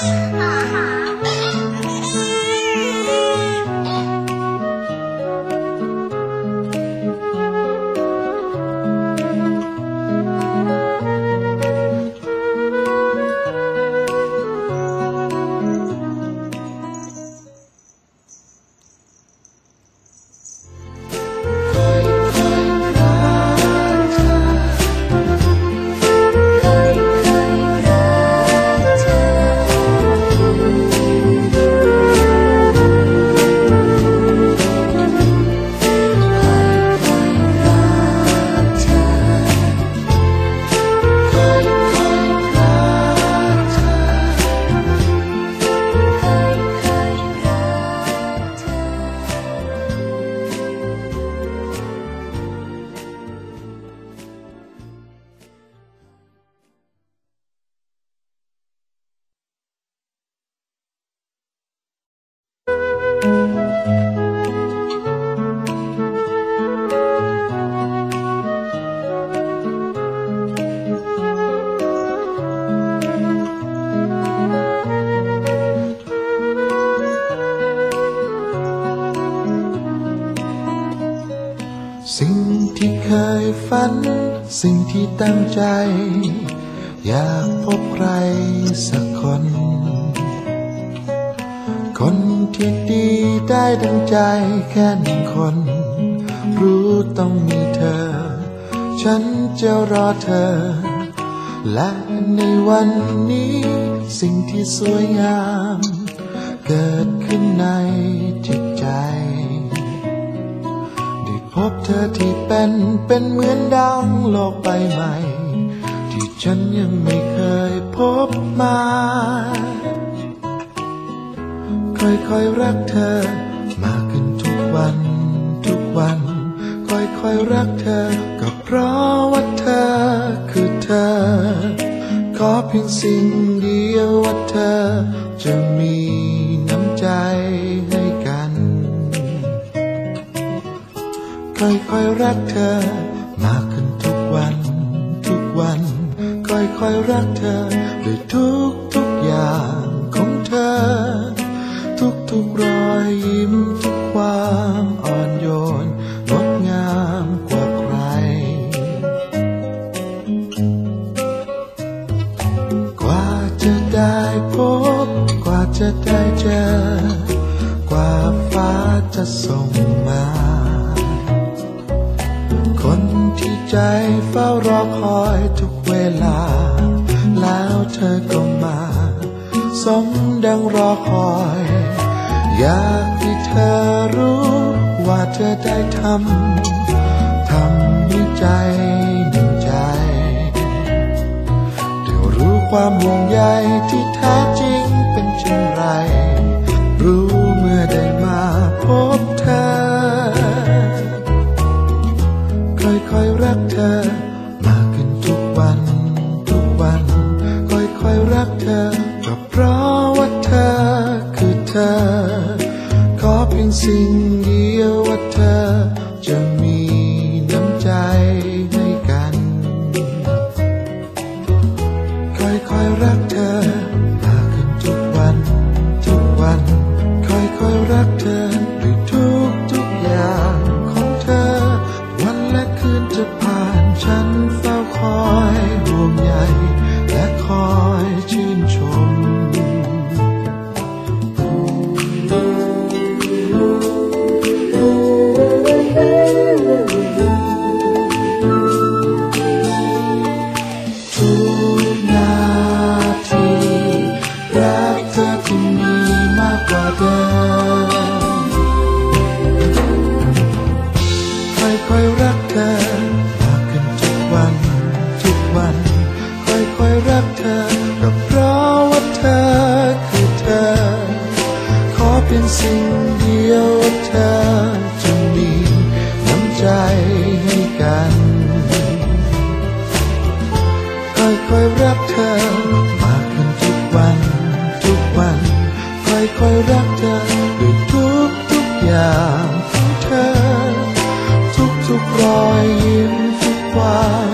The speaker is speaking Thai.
สิ่ง ฝัน สิ่งที่ตั้งใจ อยากพบใครสักคน คนที่ดีได้ดังใจแค่หนึ่งคน รู้ต้องมีเธอ ฉันจะรอเธอ และในวันนี้ สิ่งที่สวยงาม เกิดขึ้นในจิตใจ บเธอที่เป็นเป็นเหมือนดาวโลกใบใหม่ ที่ฉันยังไม่เคยพบมา ค่อยๆรักเธอ มากขึ้นทุกวัน ทุกวัน ค่อยๆรักเธอ ก็เพราะว่าเธอคือเธอ ขอเพียงสิ่งเดียวว่าเธอ จะมีน้ำใจ ค่อยๆรักเธอ มากขึ้นทุกวัน ทุกวัน ค่อยๆรักเธอด้วยทุกทุกอย่างของเธอ ทุกทุกรอยยิ้มทุกความอ่อนโยนงดงามกว่าใคร กว่าจะได้พบ กว่าจะได้เจอ ใจเฝ้ารอคอยทุกเวลา แล้วเธอก็มา สมดังรอคอย อยากให้เธอรู้ว่าเธอได้ทำ ทำให้ใจหนึ่งใจเดี๋ยวรู้ความห่วงใยที่แท้จริงเป็นเช่นไร ค่อยค่อยรักเธอ มากขึ้นทุกวัน ทุกวัน ค่อยค่อยรักเธอก็เพราะว่าเธอคือเธอ ขอเพียงสิ่งเดียวว่าเธอ ค่อยๆรักเธอมากขึ้นทุกวันทุกวัน ค่อยๆรักเธอก็เพราะว่าเธอคือเธอ ขอเป็นสิ่ง กทุกๆ